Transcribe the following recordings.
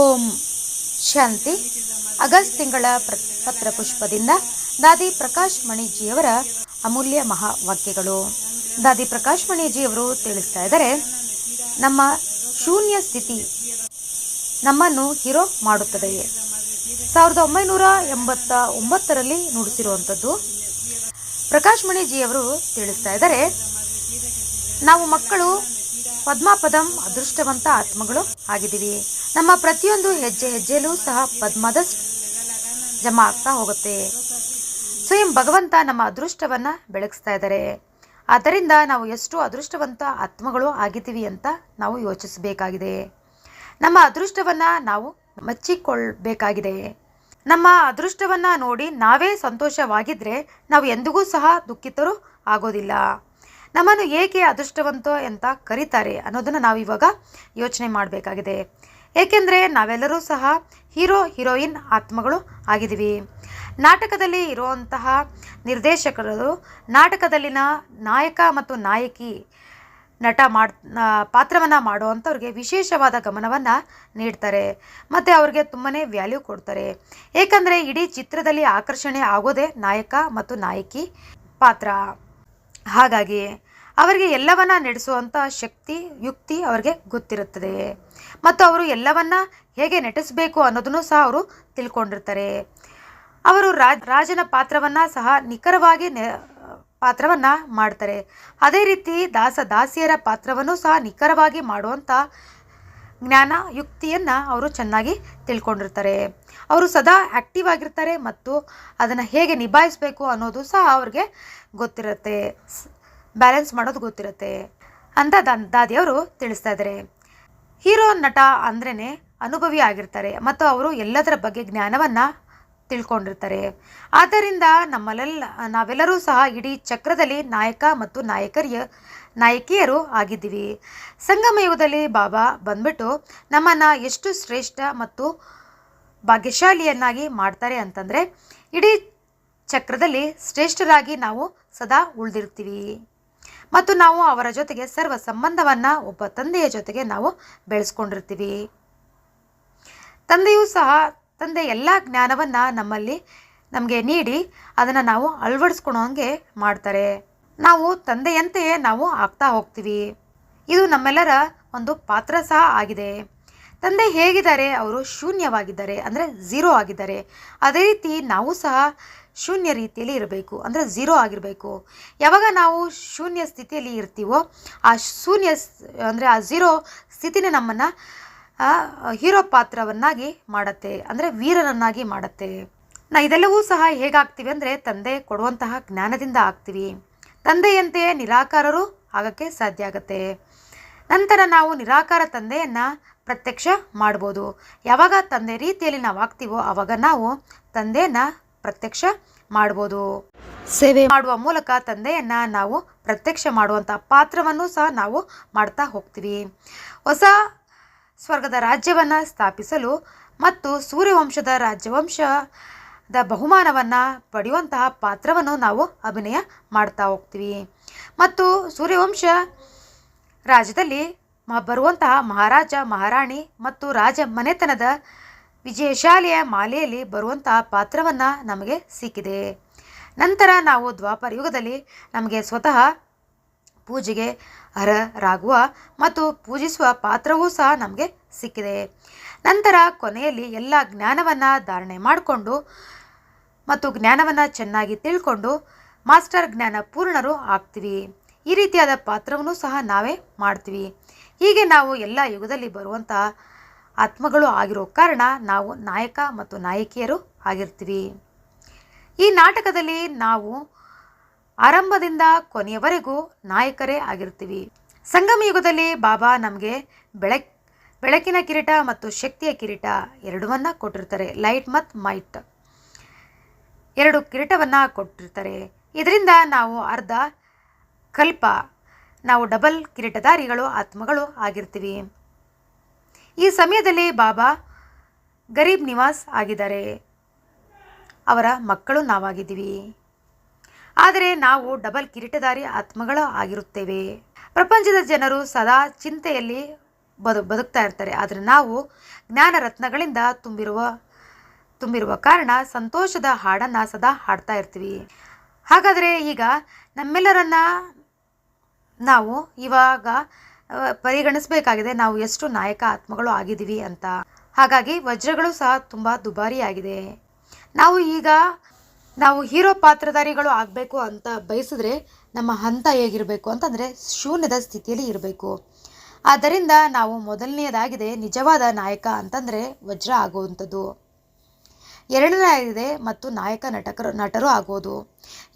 ಓಂ ಶಾಂತಿ. August ತಿಂಗಳ ಪತ್ರ ಪುಷ್ಪದಿಂದ ದಾದಿ ಪ್ರಕಾಶ್ ಮಣಿಜಿಯವರ ಅಮೂಲ್ಯ ಮಹಾವಾಕ್ಯಗಳು. ದಾದಿ ಪ್ರಕಾಶ್ ಮಣಿಜಿಯವರು ತಿಳಿಸ್ತಾ ಇದ್ದಾರೆ, ನಮ್ಮ ಶೂನ್ಯ ಸ್ಥಿತಿ ನಮ್ಮನ್ನು ಹೀರೋ ಮಾಡುತ್ತದೆ. ಸಾವಿರದ ಒಂಬೈನೂರ ಎಂಬತ್ತ ಒಂಬತ್ತರಲ್ಲಿ ನುಡಿಸಿರುವಂಥದ್ದು. ಪ್ರಕಾಶ್ ಮಣಿಜಿಯವರು ತಿಳಿಸ್ತಾ ಇದ್ದಾರೆ, ನಾವು ಮಕ್ಕಳು ಪದ್ಮಾಪದಂ ಅದೃಷ್ಟವಂತ ಆತ್ಮಗಳು ಆಗಿದ್ದೀವಿ. ನಮ್ಮ ಪ್ರತಿಯೊಂದು ಹೆಜ್ಜೆ ಹೆಜ್ಜೆಯಲ್ಲೂ ಸಹ ಪದ್ಮದಷ್ಟು ಜಮಾ ಆಗ್ತಾ ಹೋಗುತ್ತೆ. ಸ್ವಯಂ ಭಗವಂತ ನಮ್ಮ ಅದೃಷ್ಟವನ್ನ ಬೆಳಗಿಸ್ತಾ ಇದ್ದಾರೆ. ಆದ್ದರಿಂದ ನಾವು ಎಷ್ಟು ಅದೃಷ್ಟವಂತ ಆತ್ಮಗಳು ಆಗಿದ್ದೀವಿ ಅಂತ ನಾವು ಯೋಚಿಸಬೇಕಾಗಿದೆ. ನಮ್ಮ ಅದೃಷ್ಟವನ್ನ ನಾವು ಮೆಚ್ಚಿಕೊಳ್ಬೇಕಾಗಿದೆ. ನಮ್ಮ ಅದೃಷ್ಟವನ್ನ ನೋಡಿ ನಾವೇ ಸಂತೋಷವಾಗಿದ್ದರೆ ನಾವು ಎಂದಿಗೂ ಸಹ ದುಃಖಿತರು ಆಗೋದಿಲ್ಲ. ನಮ್ಮನ್ನು ಏಕೆ ಅದೃಷ್ಟವಂತ ಅಂತ ಕರೀತಾರೆ ಅನ್ನೋದನ್ನು ನಾವು ಇವಾಗ ಯೋಚನೆ ಮಾಡಬೇಕಾಗಿದೆ. ಏಕೆಂದರೆ ನಾವೆಲ್ಲರೂ ಸಹ ಹೀರೋ, ಹೀರೋಯಿನ್ ಆತ್ಮಗಳು ಆಗಿದ್ದೀವಿ. ನಾಟಕದಲ್ಲಿ ಇರುವಂತಹ ನಿರ್ದೇಶಕರು ನಾಟಕದಲ್ಲಿನ ನಾಯಕ ಮತ್ತು ನಾಯಕಿ ನಟ ಮಾಡ್ ಪಾತ್ರವನ್ನು ಮಾಡುವಂಥವ್ರಿಗೆ ವಿಶೇಷವಾದ ಗಮನವನ್ನು ನೀಡ್ತಾರೆ. ಮತ್ತು ಅವ್ರಿಗೆ ತುಂಬಾ ವ್ಯಾಲ್ಯೂ ಕೊಡ್ತಾರೆ. ಏಕೆಂದರೆ ಇಡೀ ಚಿತ್ರದಲ್ಲಿ ಆಕರ್ಷಣೆ ಆಗೋದೇ ನಾಯಕ ಮತ್ತು ನಾಯಕಿ ಪಾತ್ರ. ಹಾಗಾಗಿ ಅವರಿಗೆ ಎಲ್ಲವನ್ನ ನಡೆಸುವಂಥ ಶಕ್ತಿ, ಯುಕ್ತಿ ಅವರಿಗೆ ಗೊತ್ತಿರುತ್ತದೆ. ಮತ್ತು ಅವರು ಎಲ್ಲವನ್ನ ಹೇಗೆ ನಟಿಸಬೇಕು ಅನ್ನೋದನ್ನು ಸಹ ಅವರು ತಿಳ್ಕೊಂಡಿರ್ತಾರೆ. ಅವರು ರಾಜ್, ರಾಜನ ಪಾತ್ರವನ್ನು ಸಹ ನಿಖರವಾಗಿ ಪಾತ್ರವನ್ನು ಮಾಡ್ತಾರೆ. ಅದೇ ರೀತಿ ದಾಸ ದಾಸಿಯರ ಪಾತ್ರವನ್ನು ಸಹ ನಿಖರವಾಗಿ ಮಾಡುವಂಥ ಜ್ಞಾನ ಯುಕ್ತಿಯನ್ನು ಅವರು ಚೆನ್ನಾಗಿ ತಿಳ್ಕೊಂಡಿರ್ತಾರೆ. ಅವರು ಸದಾ ಆ್ಯಕ್ಟಿವ್ ಆಗಿರ್ತಾರೆ ಮತ್ತು ಅದನ್ನು ಹೇಗೆ ನಿಭಾಯಿಸಬೇಕು ಅನ್ನೋದು ಸಹ ಅವ್ರಿಗೆ ಗೊತ್ತಿರುತ್ತೆ. ಬ್ಯಾಲೆನ್ಸ್ ಮಾಡೋದು ಗೊತ್ತಿರುತ್ತೆ ಅಂತ ದಾದಿಯವರು ತಿಳಿಸ್ತಾ ಇದ್ದಾರೆ. ಹೀರೋ ನಟ ಅಂದ್ರೇ ಅನುಭವಿ ಆಗಿರ್ತಾರೆ ಮತ್ತು ಅವರು ಎಲ್ಲದರ ಬಗ್ಗೆ ಜ್ಞಾನವನ್ನು ತಿಳ್ಕೊಂಡಿರ್ತಾರೆ. ಆದ್ದರಿಂದ ನಮ್ಮಲ್ಲೆಲ್ಲ, ನಾವೆಲ್ಲರೂ ಸಹ ಇಡೀ ಚಕ್ರದಲ್ಲಿ ನಾಯಕ ಮತ್ತು ನಾಯಕರಿಯ, ನಾಯಕಿಯರು ಆಗಿದ್ದೀವಿ. ಸಂಗಮ ಯುಗದಲ್ಲಿ ಬಾಬಾ ಬಂದ್ಬಿಟ್ಟು ನಮ್ಮನ್ನು ಎಷ್ಟು ಶ್ರೇಷ್ಠ ಮತ್ತು ಭಾಗ್ಯಶಾಲಿಯನ್ನಾಗಿ ಮಾಡ್ತಾರೆ ಅಂತಂದರೆ ಇಡೀ ಚಕ್ರದಲ್ಲಿ ಶ್ರೇಷ್ಠರಾಗಿ ನಾವು ಸದಾ ಉಳಿದಿರ್ತೀವಿ. ಮತ್ತು ನಾವು ಅವರ ಜೊತೆಗೆ ಸರ್ವ ಸಂಬಂಧವನ್ನು ಒಬ್ಬ ತಂದೆಯ ಜೊತೆಗೆ ನಾವು ಬೆಳೆಸ್ಕೊಂಡಿರ್ತೀವಿ. ತಂದೆಯೂ ಸಹ ತಂದೆ ಎಲ್ಲ ಜ್ಞಾನವನ್ನು ನಮ್ಮಲ್ಲಿ ನಮಗೆ ನೀಡಿ ಅದನ್ನು ನಾವು ಅಳವಡಿಸ್ಕೊಳೋಂಗೆ ಮಾಡ್ತಾರೆ. ನಾವು ತಂದೆಯಂತೆಯೇ ನಾವು ಆಗ್ತಾ ಹೋಗ್ತೀವಿ. ಇದು ನಮ್ಮೆಲ್ಲರ ಒಂದು ಪಾತ್ರ ಸಹ ಆಗಿದೆ. ತಂದೆ ಹೇಗಿದ್ದಾರೆ? ಅವರು ಶೂನ್ಯವಾಗಿದ್ದಾರೆ ಅಂದರೆ ಝೀರೋ ಆಗಿದ್ದಾರೆ. ಅದೇ ರೀತಿ ನಾವು ಸಹ ಶೂನ್ಯ ರೀತಿಯಲ್ಲಿ ಇರಬೇಕು, ಅಂದರೆ ಝೀರೋ ಆಗಿರಬೇಕು. ಯಾವಾಗ ನಾವು ಶೂನ್ಯ ಸ್ಥಿತಿಯಲ್ಲಿ ಇರ್ತೀವೋ, ಆ ಶೂನ್ಯ ಅಂದರೆ ಆ ಝೀರೋ ಸ್ಥಿತಿನೇ ನಮ್ಮನ್ನು ಹೀರೋ ಪಾತ್ರವನ್ನಾಗಿ ಮಾಡುತ್ತೆ, ಅಂದರೆ ವೀರನನ್ನಾಗಿ ಮಾಡುತ್ತೆ. ನಾ ಇದೆಲ್ಲವೂ ಸಹ ಹೇಗಾಗ್ತೀವಿ ಅಂದರೆ ತಂದೆ ಕೊಡುವಂತಹ ಜ್ಞಾನದಿಂದ ಆಗ್ತೀವಿ. ತಂದೆಯಂತೆಯೇ ನಿರಾಕಾರರು ಆಗೋಕ್ಕೆ ಸಾಧ್ಯ ಆಗುತ್ತೆ. ನಂತರ ನಾವು ನಿರಾಕಾರ ತಂದೆಯನ್ನು ಪ್ರತ್ಯಕ್ಷ ಮಾಡ್ಬೋದು. ಯಾವಾಗ ತಂದೆ ರೀತಿಯಲ್ಲಿ ನಾವು ಆಗ್ತೀವೋ ಆವಾಗ ನಾವು ತಂದೆಯನ್ನು ಪ್ರತ್ಯಕ್ಷ ಮಾಡ್ಬೋದು. ಸೇವೆ ಮಾಡುವ ಮೂಲಕ ತಂದೆಯನ್ನ ನಾವು ಪ್ರತ್ಯಕ್ಷ ಮಾಡುವಂಥ ಪಾತ್ರವನ್ನು ಸಹ ನಾವು ಮಾಡ್ತಾ ಹೋಗ್ತೀವಿ. ಹೊಸ ಸ್ವರ್ಗದ ರಾಜ್ಯವನ್ನು ಸ್ಥಾಪಿಸಲು ಮತ್ತು ಸೂರ್ಯವಂಶದ ರಾಜ್ಯವಂಶದ ಬಹುಮಾನವನ್ನು ಪಡೆಯುವಂತಹ ಪಾತ್ರವನ್ನು ನಾವು ಅಭಿನಯ ಮಾಡ್ತಾ ಹೋಗ್ತೀವಿ. ಮತ್ತು ಸೂರ್ಯವಂಶ ರಾಜ್ಯದಲ್ಲಿ ಬರುವಂತಹ ಮಹಾರಾಜ ಮಹಾರಾಣಿ ಮತ್ತು ರಾಜ ಮನೆತನದ ವಿಜಯಶಾಲಿಯ ಮಾಲೆಯಲ್ಲಿ ಬರುವಂತಹ ಪಾತ್ರವನ್ನು ನಮಗೆ ಸಿಕ್ಕಿದೆ. ನಂತರ ನಾವು ದ್ವಾಪರ ಯುಗದಲ್ಲಿ ನಮಗೆ ಸ್ವತಃ ಪೂಜೆಗೆ ಅರ್ಹರಾಗುವ ಮತ್ತು ಪೂಜಿಸುವ ಪಾತ್ರವೂ ಸಹ ನಮಗೆ ಸಿಕ್ಕಿದೆ. ನಂತರ ಕೊನೆಯಲ್ಲಿ ಎಲ್ಲ ಜ್ಞಾನವನ್ನು ಧಾರಣೆ ಮಾಡಿಕೊಂಡು ಮತ್ತು ಜ್ಞಾನವನ್ನು ಚೆನ್ನಾಗಿ ತಿಳ್ಕೊಂಡು ಮಾಸ್ಟರ್ ಜ್ಞಾನ ಪೂರ್ಣರು ಆಗ್ತೀವಿ. ಈ ರೀತಿಯಾದ ಪಾತ್ರವನ್ನು ಸಹ ನಾವೇ ಮಾಡ್ತೀವಿ. ಹೀಗೆ ನಾವು ಎಲ್ಲ ಯುಗದಲ್ಲಿ ಬರುವಂಥ ಆತ್ಮಗಳು ಆಗಿರೋ ಕಾರಣ ನಾವು ನಾಯಕ ಮತ್ತು ನಾಯಕಿಯರು ಆಗಿರ್ತೀವಿ. ಈ ನಾಟಕದಲ್ಲಿ ನಾವು ಆರಂಭದಿಂದ ಕೊನೆಯವರೆಗೂ ನಾಯಕರೇ ಆಗಿರ್ತೀವಿ. ಸಂಗಮ ಯುಗದಲ್ಲಿ ಬಾಬಾ ನಮಗೆ ಬೆಳಕ್ ಬೆಳಕಿನ ಕಿರೀಟ ಮತ್ತು ಶಕ್ತಿಯ ಕಿರೀಟ ಎರಡವನ್ನ ಕೊಟ್ಟಿರ್ತಾರೆ. ಲೈಟ್ ಮತ್ತು ಮೈಟ್ ಎರಡು ಕಿರೀಟವನ್ನು ಕೊಟ್ಟಿರ್ತಾರೆ. ಇದರಿಂದ ನಾವು ಅರ್ಧ ಕಲ್ಪ, ನಾವು ಡಬಲ್ ಕಿರೀಟಧಾರಿಗಳು, ಆತ್ಮಗಳು ಆಗಿರ್ತೀವಿ. ಈ ಸಮಯದಲ್ಲಿ ಬಾಬಾ ಗರೀಬ್ ನಿವಾಸ್ ಆಗಿದ್ದಾರೆ. ಅವರ ಮಕ್ಕಳು ನಾವಾಗಿದ್ದೀವಿ. ಆದರೆ ನಾವು ಡಬಲ್ ಕಿರೀಟಧಾರಿ ಆತ್ಮಗಳು ಆಗಿರುತ್ತೇವೆ. ಪ್ರಪಂಚದ ಜನರು ಸದಾ ಚಿಂತೆಯಲ್ಲಿ ಬದು, ಬದುಕ್ತಾ ಇರ್ತಾರೆ. ಆದರೆ ನಾವು ಜ್ಞಾನ ರತ್ನಗಳಿಂದ ತುಂಬಿರುವ ತುಂಬಿರುವ ಕಾರಣ ಸಂತೋಷದ ಹಾಡನ್ನು ಸದಾ ಹಾಡ್ತಾ ಇರ್ತೀವಿ. ಹಾಗಾದರೆ ಈಗ ನಮ್ಮೆಲ್ಲರನ್ನ ನಾವು ಇವಾಗ ಪರಿಗಣಿಸಬೇಕಾಗಿದೆ ನಾವು ಎಷ್ಟು ನಾಯಕ ಆತ್ಮಗಳು ಆಗಿದ್ದೀವಿ ಅಂತ. ಹಾಗಾಗಿ ವಜ್ರಗಳು ಸಹ ತುಂಬ ದುಬಾರಿಯಾಗಿದೆ. ನಾವು ಈಗ ನಾವು ಹೀರೋ ಪಾತ್ರಧಾರಿಗಳು ಆಗಬೇಕು ಅಂತ ಬಯಸಿದ್ರೆ ನಮ್ಮ ಹಂತ ಹೇಗಿರಬೇಕು ಅಂತಂದರೆ ಶೂನ್ಯದ ಸ್ಥಿತಿಯಲ್ಲಿ ಇರಬೇಕು. ಆದ್ದರಿಂದ ನಾವು ಮೊದಲನೆಯದಾಗಿದೆ ನಿಜವಾದ ನಾಯಕ ಅಂತಂದರೆ ವಜ್ರ ಆಗುವಂಥದ್ದು. ಎರಡನೇದಾಗಿದೆ ಮತ್ತು ನಾಯಕ ನಟಕರು ನಟರು ಆಗೋದು.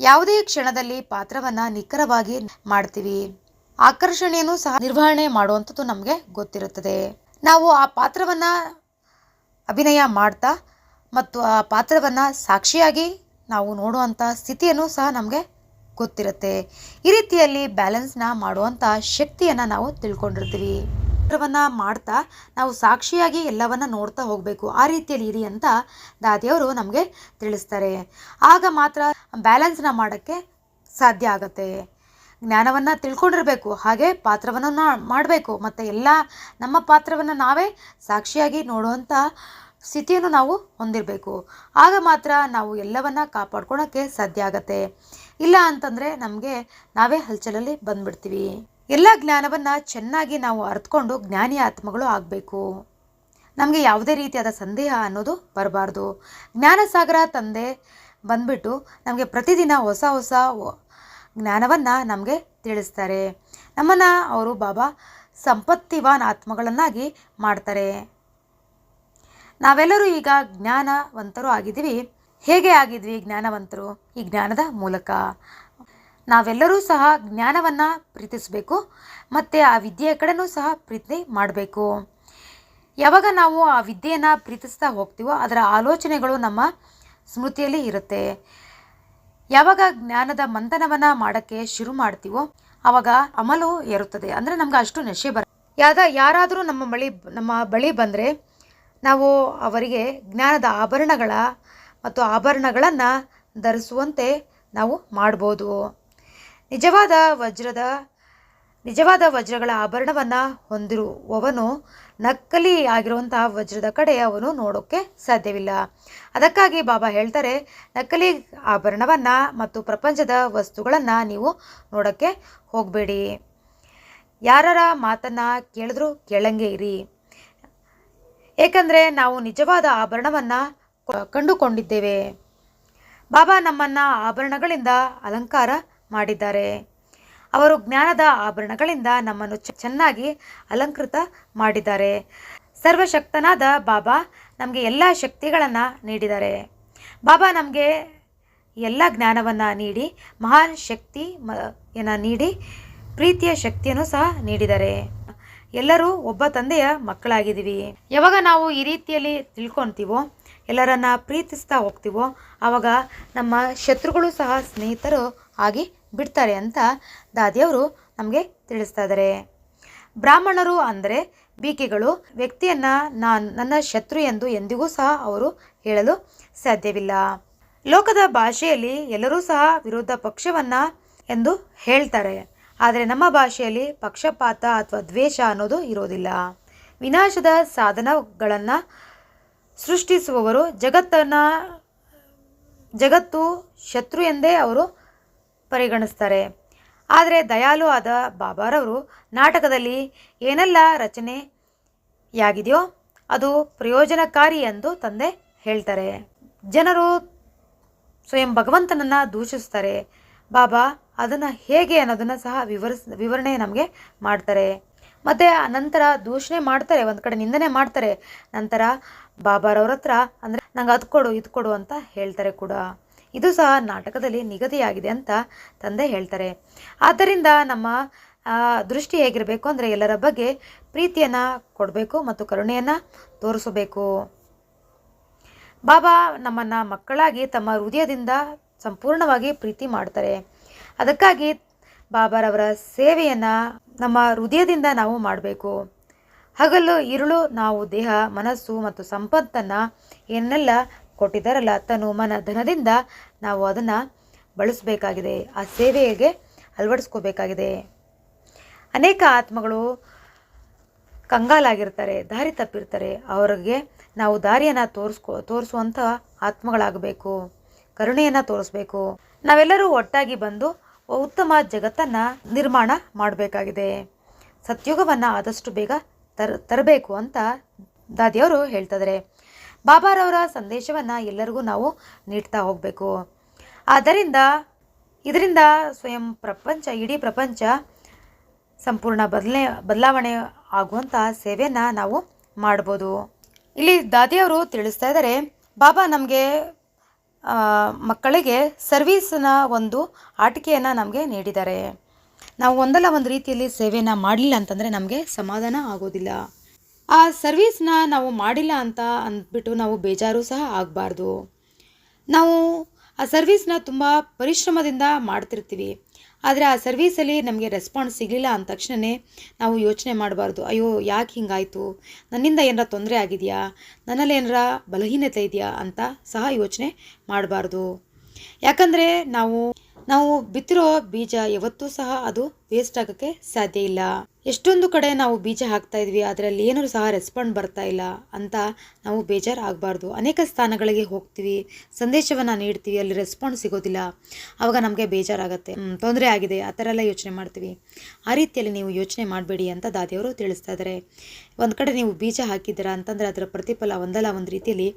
ಯಾವುದೇ ಕ್ಷಣದಲ್ಲಿ ಪಾತ್ರವನ್ನು ನಿಖರವಾಗಿ ಮಾಡ್ತೀವಿ. ಆಕರ್ಷಣೆಯನ್ನು ಸಹ ನಿರ್ವಹಣೆ ಮಾಡುವಂಥದ್ದು ನಮಗೆ ಗೊತ್ತಿರುತ್ತದೆ. ನಾವು ಆ ಪಾತ್ರವನ್ನು ಅಭಿನಯ ಮಾಡ್ತಾ ಮತ್ತು ಆ ಪಾತ್ರವನ್ನು ಸಾಕ್ಷಿಯಾಗಿ ನಾವು ನೋಡುವಂಥ ಸ್ಥಿತಿಯನ್ನು ಸಹ ನಮಗೆ ಗೊತ್ತಿರುತ್ತೆ. ಈ ರೀತಿಯಲ್ಲಿ ಬ್ಯಾಲೆನ್ಸ್ನ ಮಾಡುವಂಥ ಶಕ್ತಿಯನ್ನು ನಾವು ತಿಳ್ಕೊಂಡಿರ್ತೀವಿ. ಪಾತ್ರವನ್ನು ಮಾಡ್ತಾ ನಾವು ಸಾಕ್ಷಿಯಾಗಿ ಎಲ್ಲವನ್ನು ನೋಡ್ತಾ ಹೋಗಬೇಕು. ಆ ರೀತಿಯಲ್ಲಿ ಇರಿ ಅಂತ ದಾದಿಯವರು ನಮಗೆ ತಿಳಿಸ್ತಾರೆ. ಆಗ ಮಾತ್ರ ಬ್ಯಾಲೆನ್ಸ್ನ ಮಾಡೋಕ್ಕೆ ಸಾಧ್ಯ ಆಗತ್ತೆ. ಜ್ಞಾನವನ್ನು ತಿಳ್ಕೊಂಡಿರಬೇಕು, ಹಾಗೆ ಪಾತ್ರವನ್ನು ಮಾಡಬೇಕು. ಮತ್ತು ಎಲ್ಲ ನಮ್ಮ ಪಾತ್ರವನ್ನು ನಾವೇ ಸಾಕ್ಷಿಯಾಗಿ ನೋಡುವಂಥ ಸ್ಥಿತಿಯನ್ನು ನಾವು ಹೊಂದಿರಬೇಕು. ಆಗ ಮಾತ್ರ ನಾವು ಎಲ್ಲವನ್ನ ಕಾಪಾಡ್ಕೊಳಕ್ಕೆ ಸಾಧ್ಯ ಆಗತ್ತೆ. ಇಲ್ಲ ಅಂತಂದರೆ ನಮಗೆ ನಾವೇ ಹಲ್ಚಲಲ್ಲಿ ಬಂದ್ಬಿಡ್ತೀವಿ. ಎಲ್ಲ ಜ್ಞಾನವನ್ನು ಚೆನ್ನಾಗಿ ನಾವು ಅರ್ಥಕೊಂಡು ಜ್ಞಾನಿ ಆತ್ಮಗಳು ಆಗಬೇಕು. ನಮಗೆ ಯಾವುದೇ ರೀತಿಯಾದ ಸಂದೇಹ ಅನ್ನೋದು ಬರಬಾರ್ದು. ಜ್ಞಾನಸಾಗರ ತಂದೆ ಬಂದ್ಬಿಟ್ಟು ನಮಗೆ ಪ್ರತಿದಿನ ಹೊಸ ಹೊಸ ಜ್ಞಾನವನ್ನು ನಮಗೆ ತಿಳಿಸ್ತಾರೆ. ನಮ್ಮನ್ನು ಅವರು ಬಾಬಾ ಸಂಪತ್ತಿವಾನ್ ಆತ್ಮಗಳನ್ನಾಗಿ ಮಾಡ್ತಾರೆ. ನಾವೆಲ್ಲರೂ ಈಗ ಜ್ಞಾನವಂತರು ಆಗಿದ್ದೀವಿ. ಹೇಗೆ ಆಗಿದ್ವಿ ಜ್ಞಾನವಂತರು? ಈ ಜ್ಞಾನದ ಮೂಲಕ. ನಾವೆಲ್ಲರೂ ಸಹ ಜ್ಞಾನವನ್ನು ಪ್ರೀತಿಸಬೇಕು. ಮತ್ತು ಆ ವಿದ್ಯೆಯ ಕಡೆನೂ ಸಹ ಪ್ರೀತಿ ಮಾಡಬೇಕು. ಯಾವಾಗ ನಾವು ಆ ವಿದ್ಯೆಯನ್ನು ಪ್ರೀತಿಸ್ತಾ ಹೋಗ್ತೀವೋ ಅದರ ಆಲೋಚನೆಗಳು ನಮ್ಮ ಸ್ಮೃತಿಯಲ್ಲಿ ಇರುತ್ತೆ. ಯಾವಾಗ ಜ್ಞಾನದ ಮಂಥನವನ್ನ ಮಾಡಕ್ಕೆ ಶುರು ಮಾಡ್ತೀವೋ ಅವಾಗ ಅಮಲು ಏರುತ್ತದೆ. ಅಂದ್ರೆ ನಮ್ಗೆ ಅಷ್ಟು ನಶೆ ಬರ ಯಾದ ಯಾರಾದರೂ ನಮ್ಮ ಬಳಿ ನಮ್ಮ ಬಳಿ ಬಂದರೆ ನಾವು ಅವರಿಗೆ ಜ್ಞಾನದ ಆಭರಣಗಳ ಮತ್ತು ಆಭರಣಗಳನ್ನು ಧರಿಸುವಂತೆ ನಾವು ಮಾಡ್ಬೋದು. ನಿಜವಾದ ವಜ್ರದ ನಿಜವಾದ ವಜ್ರಗಳ ಆಭರಣವನ್ನು ಹೊಂದಿರುವವನು ನಕಲಿ ಆಗಿರುವಂತಹ ವಜ್ರದ ಕಡೆ ಅವನು ನೋಡೋಕ್ಕೆ ಸಾಧ್ಯವಿಲ್ಲ. ಅದಕ್ಕಾಗಿ ಬಾಬಾ ಹೇಳ್ತಾರೆ, ನಕಲಿ ಆಭರಣವನ್ನು ಮತ್ತು ಪ್ರಪಂಚದ ವಸ್ತುಗಳನ್ನು ನೀವು ನೋಡೋಕ್ಕೆ ಹೋಗಬೇಡಿ. ಯಾರರ ಮಾತನ್ನು ಕೇಳಿದ್ರೂ ಕೇಳಂಗೆ ಇರಿ. ಏಕೆಂದರೆ ನಾವು ನಿಜವಾದ ಆಭರಣವನ್ನು ಕಂಡುಕೊಂಡಿದ್ದೇವೆ. ಬಾಬಾ ನಮ್ಮನ್ನು ಆಭರಣಗಳಿಂದ ಅಲಂಕಾರ ಮಾಡಿದ್ದಾರೆ. ಅವರು ಜ್ಞಾನದ ಆಭರಣಗಳಿಂದ ನಮ್ಮನ್ನು ಚೆನ್ನಾಗಿ ಅಲಂಕೃತ ಮಾಡಿದ್ದಾರೆ. ಸರ್ವಶಕ್ತನಾದ ಬಾಬಾ ನಮಗೆ ಎಲ್ಲ ಶಕ್ತಿಗಳನ್ನು ನೀಡಿದ್ದಾರೆ. ಬಾಬಾ ನಮಗೆ ಎಲ್ಲ ಜ್ಞಾನವನ್ನು ನೀಡಿ, ಮಹಾನ್ ಶಕ್ತಿ ಯನ್ನು ನೀಡಿ, ಪ್ರೀತಿಯ ಶಕ್ತಿಯನ್ನು ಸಹ ನೀಡಿದ್ದಾರೆ. ಎಲ್ಲರೂ ಒಬ್ಬ ತಂದೆಯ ಮಕ್ಕಳಾಗಿದ್ದೀವಿ. ಯಾವಾಗ ನಾವು ಈ ರೀತಿಯಲ್ಲಿ ತಿಳ್ಕೊತೀವೋ, ಎಲ್ಲರನ್ನ ಪ್ರೀತಿಸ್ತಾ ಹೋಗ್ತೀವೋ, ಆವಾಗ ನಮ್ಮ ಶತ್ರುಗಳು ಸಹ ಸ್ನೇಹಿತರು ಆಗಿ ಬಿಡ್ತಾರೆ ಅಂತ ದಾದಿಯವರು ನಮಗೆ ತಿಳಿಸ್ತಾ ಇದ್ದಾರೆ ಬ್ರಾಹ್ಮಣರು ಅಂದರೆ ಬೀಕೆಗಳು ವ್ಯಕ್ತಿಯನ್ನು ನಾನು ನನ್ನ ಶತ್ರು ಎಂದು ಎಂದಿಗೂ ಸಹ ಅವರು ಹೇಳಲು ಸಾಧ್ಯವಿಲ್ಲ. ಲೋಕದ ಭಾಷೆಯಲ್ಲಿ ಎಲ್ಲರೂ ಸಹ ವಿರೋಧ ಪಕ್ಷವನ್ನು ಎಂದು ಹೇಳ್ತಾರೆ. ಆದರೆ ನಮ್ಮ ಭಾಷೆಯಲ್ಲಿ ಪಕ್ಷಪಾತ ಅಥವಾ ದ್ವೇಷ ಅನ್ನೋದು ಇರೋದಿಲ್ಲ. ವಿನಾಶದ ಸಾಧನಗಳನ್ನು ಸೃಷ್ಟಿಸುವವರು ಜಗತ್ತನ್ನು ಜಗತ್ತು ಶತ್ರು ಎಂದೇ ಅವರು ಪರಿಗಣಿಸ್ತಾರೆ. ಆದರೆ ದಯಾಳು ಆದ ಬಾಬಾರವರು ನಾಟಕದಲ್ಲಿ ಏನೆಲ್ಲ ರಚನೆಯಾಗಿದೆಯೋ ಅದು ಪ್ರಯೋಜನಕಾರಿ ಎಂದು ತಂದೆ ಹೇಳ್ತಾರೆ. ಜನರು ಸ್ವಯಂ ಭಗವಂತನನ್ನು ದೂಷಿಸ್ತಾರೆ. ಬಾಬಾ ಅದನ್ನು ಹೇಗೆ ಅನ್ನೋದನ್ನು ಸಹ ವಿವರಿಸ್, ವಿವರಣೆ ನಮಗೆ ಮಾಡ್ತಾರೆ. ಮತ್ತು ನಂತರ ದೂಷಣೆ ಮಾಡ್ತಾರೆ, ಒಂದು ಕಡೆ ನಿಂದನೆ ಮಾಡ್ತಾರೆ. ನಂತರ ಬಾಬಾರವ್ರ ಹತ್ರ ಅಂದರೆ ನಂಗೆ ಅದು ಕೊಡು, ಇದು ಕೊಡು ಅಂತ ಹೇಳ್ತಾರೆ ಕೂಡ. ಇದು ಸಹ ನಾಟಕದಲ್ಲಿ ನಿಗದಿಯಾಗಿದೆ ಅಂತ ತಂದೆ ಹೇಳ್ತಾರೆ. ಆದ್ದರಿಂದ ನಮ್ಮ ದೃಷ್ಟಿ ಹೇಗಿರಬೇಕು ಅಂದರೆ ಎಲ್ಲರ ಬಗ್ಗೆ ಪ್ರೀತಿಯನ್ನು ಕೊಡಬೇಕು ಮತ್ತು ಕರುಣೆಯನ್ನು ತೋರಿಸಬೇಕು. ಬಾಬಾ ನಮ್ಮನ್ನು ಮಕ್ಕಳಾಗಿ ತಮ್ಮ ಹೃದಯದಿಂದ ಸಂಪೂರ್ಣವಾಗಿ ಪ್ರೀತಿ ಮಾಡ್ತಾರೆ. ಅದಕ್ಕಾಗಿ ಬಾಬಾರವರ ಸೇವೆಯನ್ನು ನಮ್ಮ ಹೃದಯದಿಂದ ನಾವು ಮಾಡಬೇಕು. ಹಗಲು ಇರುಳು ನಾವು ದೇಹ, ಮನಸ್ಸು ಮತ್ತು ಸಂಪತ್ತನ್ನು ಏನೆಲ್ಲ ಕೊಟ್ಟಿದ್ದಾರಲ್ಲ, ತನು ಮನ ಧನದಿಂದ ನಾವು ಅದನ್ನು ಬಳಸಬೇಕಾಗಿದೆ. ಆ ಸೇವೆಗೆ ಅಳವಡಿಸ್ಕೋಬೇಕಾಗಿದೆ. ಅನೇಕ ಆತ್ಮಗಳು ಕಂಗಾಲಾಗಿರ್ತಾರೆ, ದಾರಿ ತಪ್ಪಿರ್ತಾರೆ. ಅವರಿಗೆ ನಾವು ದಾರಿಯನ್ನು ತೋರಿಸ್ಕೊ ತೋರಿಸುವಂಥ ಆತ್ಮಗಳಾಗಬೇಕು, ಕರುಣೆಯನ್ನು ತೋರಿಸ್ಬೇಕು. ನಾವೆಲ್ಲರೂ ಒಟ್ಟಾಗಿ ಬಂದು ಉತ್ತಮ ಜಗತ್ತನ್ನು ನಿರ್ಮಾಣ ಮಾಡಬೇಕಾಗಿದೆ. ಸತ್ಯುಗವನ್ನು ಆದಷ್ಟು ಬೇಗ ತರ್, ತರಬೇಕು ಅಂತ ದಾದಿಯವರು ಹೇಳ್ತಿದ್ದಾರೆ ಬಾಬಾರವರ ಸಂದೇಶವನ್ನು ಎಲ್ಲರಿಗೂ ನಾವು ನೀಡ್ತಾ ಹೋಗಬೇಕು. ಆದ್ದರಿಂದ ಇದರಿಂದ ಸ್ವಯಂ ಪ್ರಪಂಚ, ಇಡೀ ಪ್ರಪಂಚ ಸಂಪೂರ್ಣ ಬದಲೇ ಬದಲಾವಣೆ ಆಗುವಂಥ ಸೇವೆಯನ್ನು ನಾವು ಮಾಡ್ಬೋದು. ಇಲ್ಲಿ ದಾದಿಯವರು ತಿಳಿಸ್ತಾ ಇದ್ದಾರೆ, ಬಾಬಾ ನಮಗೆ ಮಕ್ಕಳಿಗೆ ಸರ್ವೀಸ್ನ ಒಂದು ಆಟಿಕೆಯನ್ನು ನಮಗೆ ನೀಡಿದ್ದಾರೆ. ನಾವು ಒಂದಲ್ಲ ಒಂದು ರೀತಿಯಲ್ಲಿ ಸೇವೆಯನ್ನು ಮಾಡಲಿಲ್ಲ ಅಂತಂದರೆ ನಮಗೆ ಸಮಾಧಾನ ಆಗೋದಿಲ್ಲ. ಆ ಸರ್ವೀಸ್ನ ನಾವು ಮಾಡಿಲ್ಲ ಅಂತ ಅಂದ್ಬಿಟ್ಟು ನಾವು ಬೇಜಾರು ಸಹ ಆಗಬಾರ್ದು. ನಾವು ಆ ಸರ್ವೀಸ್ನ ತುಂಬ ಪರಿಶ್ರಮದಿಂದ ಮಾಡ್ತಿರ್ತೀವಿ. ಆದರೆ ಆ ಸರ್ವೀಸಲ್ಲಿ ನಮಗೆ ರೆಸ್ಪಾನ್ಸ್ ಸಿಗಲಿಲ್ಲ ಅಂದ ತಕ್ಷಣವೇ ನಾವು ಯೋಚನೆ ಮಾಡಬಾರ್ದು. ಅಯ್ಯೋ, ಯಾಕೆ ಹಿಂಗಾಯಿತು? ನನ್ನಿಂದ ಏನಾರ ತೊಂದರೆ ಆಗಿದೆಯಾ? ನನ್ನಲ್ಲಿ ಏನಾರ ಬಲಹೀನತೆ ಇದೆಯಾ ಅಂತ ಸಹ ಯೋಚನೆ ಮಾಡಬಾರ್ದು. ಯಾಕಂದರೆ ನಾವು ನಾವು ಬಿತ್ತಿರೋ ಬೀಜ ಯಾವತ್ತೂ ಸಹ ಅದು ವೇಸ್ಟ್ ಆಗೋಕ್ಕೆ ಸಾಧ್ಯ ಇಲ್ಲ. ಎಷ್ಟೊಂದು ಕಡೆ ನಾವು ಬೀಜ ಹಾಕ್ತಾ ಇದ್ವಿ, ಅದರಲ್ಲಿ ಏನೂ ಸಹ ರೆಸ್ಪಾಂಡ್ ಬರ್ತಾ ಇಲ್ಲ ಅಂತ ನಾವು ಬೇಜಾರು ಆಗಬಾರ್ದು ಅನೇಕ ಸ್ಥಾನಗಳಿಗೆ ಹೋಗ್ತೀವಿ, ಸಂದೇಶವನ್ನು ನೀಡ್ತೀವಿ, ಅಲ್ಲಿ ರೆಸ್ಪಾಂಡ್ ಸಿಗೋದಿಲ್ಲ. ಆವಾಗ ನಮಗೆ ಬೇಜಾರಾಗುತ್ತೆ. ತೊಂದರೆ ಆಗಿದೆ, ಆ ಥರ ಎಲ್ಲ ಯೋಚನೆ ಮಾಡ್ತೀವಿ. ಆ ರೀತಿಯಲ್ಲಿ ನೀವು ಯೋಚನೆ ಮಾಡಬೇಡಿ ಅಂತ ದಾದಿಯವರು ತಿಳಿಸ್ತಾ ಇದ್ದಾರೆ ಒಂದು ಕಡೆ ನೀವು ಬೀಜ ಹಾಕಿದ್ದೀರಾ ಅಂತಂದರೆ ಅದರ ಪ್ರತಿಫಲ ಒಂದಲ್ಲ, ಒಂದು ರೀತಿಯಲ್ಲಿ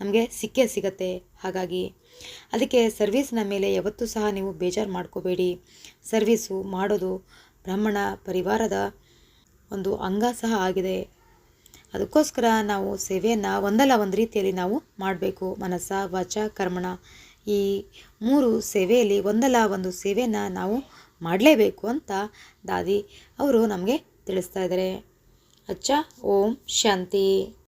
ನಮಗೆ ಸಿಕ್ಕೇ ಸಿಗತ್ತೆ. ಹಾಗಾಗಿ ಅದಕ್ಕೆ ಸರ್ವಿಸ್ನ ಮೇಲೆ ಯಾವತ್ತೂ ಸಹ ನೀವು ಬೇಜಾರು ಮಾಡ್ಕೋಬೇಡಿ. ಸರ್ವೀಸು ಮಾಡೋದು ಬ್ರಾಹ್ಮಣ ಪರಿವಾರದ ಒಂದು ಅಂಗ ಸಹ ಆಗಿದೆ. ಅದಕ್ಕೋಸ್ಕರ ನಾವು ಸೇವೆಯನ್ನು ಒಂದಲ್ಲ ಒಂದು ರೀತಿಯಲ್ಲಿ ನಾವು ಮಾಡಬೇಕು. ಮನಸ್ಸ, ವಚ, ಕರ್ಮಣ ಈ ಮೂರು ಸೇವೆಯಲ್ಲಿ ಒಂದಲ್ಲ ಒಂದು ಸೇವೆಯನ್ನು ನಾವು ಮಾಡಲೇಬೇಕು ಅಂತ ದಾದಿ ಅವರು ನಮಗೆ ತಿಳಿಸ್ತಾ ಇದ್ದಾರೆ. ಅಚ್ಚ, ಓಂ, ಶಾಂತಿ.